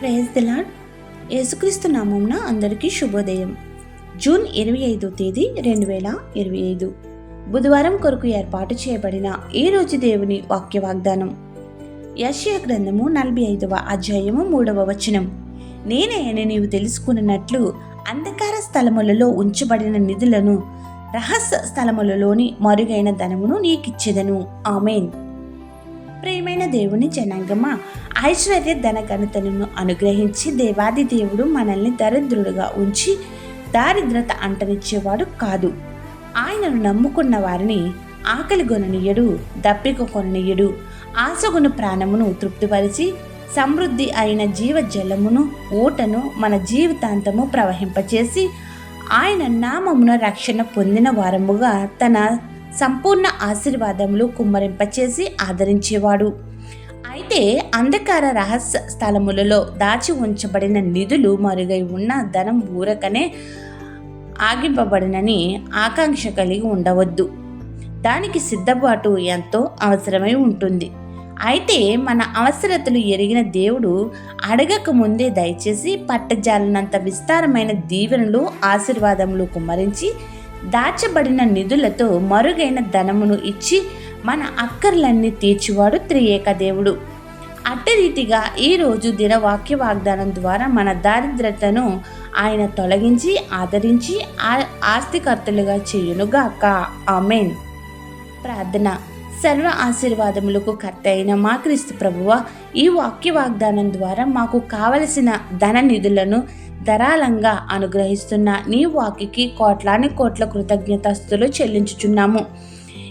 Praise the lord యేసుక్రీస్తు నామంన అందరికీ శుభోదయం. జూన్ ఇరవై ఐదో తేదీ రెండు వేల ఇరవై ఐదు. బుధవారం కొరకు ఏర్పాటు చేయబడిన ఈ రోజు దేవుని వాక్య వాగ్దానం యశ్య గ్రంథము నలభై ఐదవ అధ్యాయము మూడవ వచనం. నేనే నీవు తెలుసుకున్నట్లు అంధకార స్థలములలో ఉంచబడిన నిధులను రహస్య స్థలములలోని మరుగైన ధనమును నీకిచ్చేదను. ఆమెన్. ప్రియమైన దేవుని జనాంగమా? ఐశ్వర్య ధన ఘనతలను అనుగ్రహించి దేవాది దేవుడు మనల్ని దరిద్రుడుగా ఉంచి దారిద్రత అంటనిచ్చేవాడు కాదు. ఆయనను నమ్ముకున్న వారిని ఆకలి కొననీయుడు దప్పిక కొననీయుడు ఆశగుణ ప్రాణమును తృప్తిపరిచి సమృద్ధి అయిన జీవ జలమును ఊటను మన జీవితాంతము ప్రవహింపచేసి ఆయన నామమున రక్షణ పొందిన వారముగా తన సంపూర్ణ ఆశీర్వాదములు కుమ్మరింపచేసి ఆదరించేవాడు. అయితే అంధకార రహస్య స్థలములలో దాచి ఉంచబడిన నిధులు మరుగై ఉన్న ధనం ఊరకనే ఆగింపబడినని ఆకాంక్ష కలిగి ఉండవద్దు. దానికి సిద్ధపాటు ఎంతో అవసరమై ఉంటుంది. అయితే మన అవసరతలు ఎరిగిన దేవుడు అడగక ముందే దయచేసి పట్టజాలనంత విస్తారమైన దీవెనలు ఆశీర్వాదములు కుమ్మరించి దాచబడిన నిధులతో మరుగైన ధనమును ఇచ్చి మన అక్కర్లన్నీ తీర్చువాడు త్రియేక దేవుడు. అట్టి రీతిగా ఈరోజు దినవాక్య వాగ్దానం ద్వారా మన దారిద్రతను ఆయన తొలగించి ఆదరించి ఆ ఆస్తికర్తలుగా చేయునుగాక. ఆమెన్. ప్రార్థన. సర్వ ఆశీర్వాదములకు కర్త అయిన మా క్రీస్తు ప్రభువ ఈ వాక్య వాగ్దానం ద్వారా మాకు కావలసిన ధన నిధులను ధారాళంగా అనుగ్రహిస్తున్న నీ వాక్యకి కోట్లాని కోట్ల కృతజ్ఞతస్తులు చెల్లించుచున్నాము.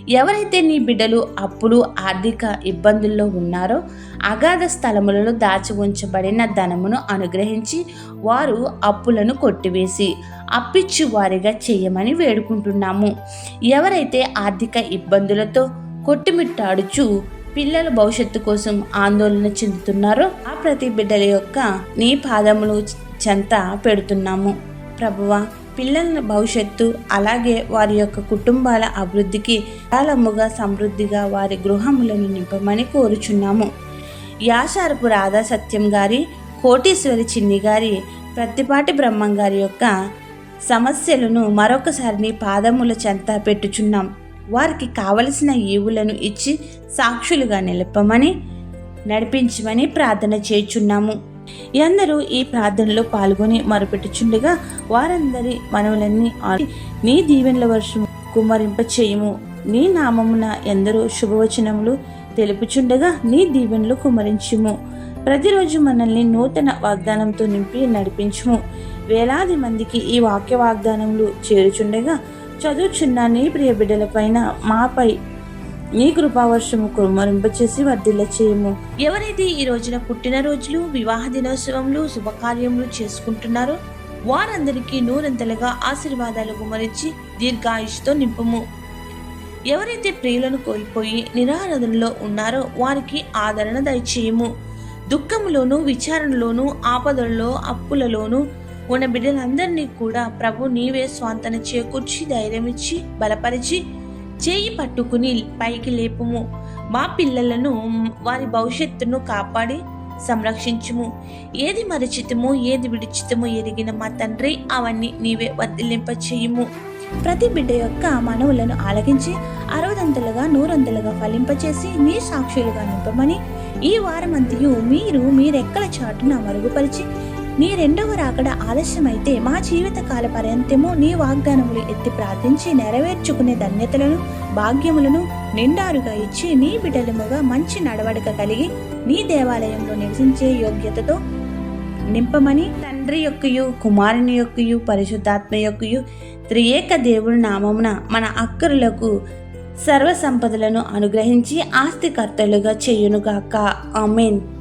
ఎవరైతే నీ బిడ్డలు అప్పులు ఆర్థిక ఇబ్బందుల్లో ఉన్నారో అగాధ స్థలములలో దాచి ఉంచబడిన ధనమును అనుగ్రహించి వారు అప్పులను కొట్టివేసి అప్పిచ్చి వారిగా చేయమని వేడుకుంటున్నాము. ఎవరైతే ఆర్థిక ఇబ్బందులతో కొట్టుమిట్టాడుచు పిల్లల భవిష్యత్తు కోసం ఆందోళన చెందుతున్నారో ఆ ప్రతి బిడ్డల యొక్క నీ పాదములు చెంత పెడుతున్నాము. ప్రభువ పిల్లల భవిష్యత్తు అలాగే వారి యొక్క కుటుంబాల అభివృద్ధికి కాలముగా సమృద్ధిగా వారి గృహములను నింపమని కోరుచున్నాము. యాశారపు రాధా సత్యం గారి కోటీశ్వరి చిన్ని గారి ప్రత్తిపాటి బ్రహ్మం గారి యొక్క సమస్యలను మరొకసారి నీ పాదముల చెంత పెట్టుచున్నాం. వారికి కావలసిన ఈవులను ఇచ్చి సాక్షులుగా నిలపమని నడిపించమని ప్రార్థన చేయుచున్నాము. ఎందరూ ఈ ప్రార్థనలో పాల్గొని మొరపెట్టుచుండగా వారందరి మనవులన్నీ ఆడి నీ దీవెనల వర్షం కుమ్మరింప చేయము. నీ నామమున ఎందరో శుభవచనములు తెలుపుచుండగా నీ దీవెనలు కుమరించుము ప్రతిరోజు మనల్ని నూతన వాగ్దానంతో నింపి నడిపించుము. వేలాది మందికి ఈ వాక్య వాగ్దానములు చేరుచుండగా చదువుచున్న నీ ప్రియ బిడ్డలపైన మాపై నీ కృపావర్షము కుమ్మరింపచేసి వర్ధిల్ల చేయము. ఎవరైతే ఈ రోజున పుట్టినరోజులు వివాహ దినోత్సవములు శుభకార్యములు చేసుకుంటున్నారో వారందరికీ నూరంతలుగా ఆశీర్వాదాలు గుమరించి దీర్ఘాయుష్తో నింపము. ఎవరైతే ప్రియులను కోల్పోయి నిరారాధనలో ఉన్నారో వారికి ఆదరణ దయచేయము. దుఃఖములోను విచారణలోను ఆపదల్లో అప్పులలోనూ ఉన్న బిడ్డలందరినీ కూడా ప్రభు నీవే స్వాంతన చేకూర్చి ధైర్యమిచ్చి బలపరిచి చేయి పట్టుకుని పైకి లేపుము. మా పిల్లలను వారి భవిష్యత్తును కాపాడి సంరక్షించుము. ఏది మరిచితము ఏది విడిచితము ఎరిగిన మా తండ్రి అవన్నీ నీవే వర్తిలింప చేయుము ప్రతి బిడ్డ యొక్క మనవులను ఆలకించి అరవదంతలుగా నూరంతలుగా ఫలింపచేసి మీ సాక్షులుగా నింపమని ఈ వారమంతయు మీరు మీరెక్కల చాటున మరుగుపరిచి నీ రెండవ రాకడ ఆలస్యమైతే మా జీవితకాల పర్యంతము నీ వాగ్దానములు ఎత్తి ప్రార్థించి నెరవేర్చుకునే ధన్యతలను భాగ్యములను నిండారుగా ఇచ్చి నీ బిడ్డలముగా మంచి నడవడిక కలిగి నీ దేవాలయంలో నివసించే యోగ్యతతో నింపమని తండ్రి యొక్కయు కుమారుని యొక్కయు పరిశుద్ధాత్మ యొక్కయు త్రియేక దేవుని నామమున మన అక్కరులకు సర్వ సంపదలను అనుగ్రహించి ఆస్తికర్తలుగా చేయునుగాక. ఆమెన్.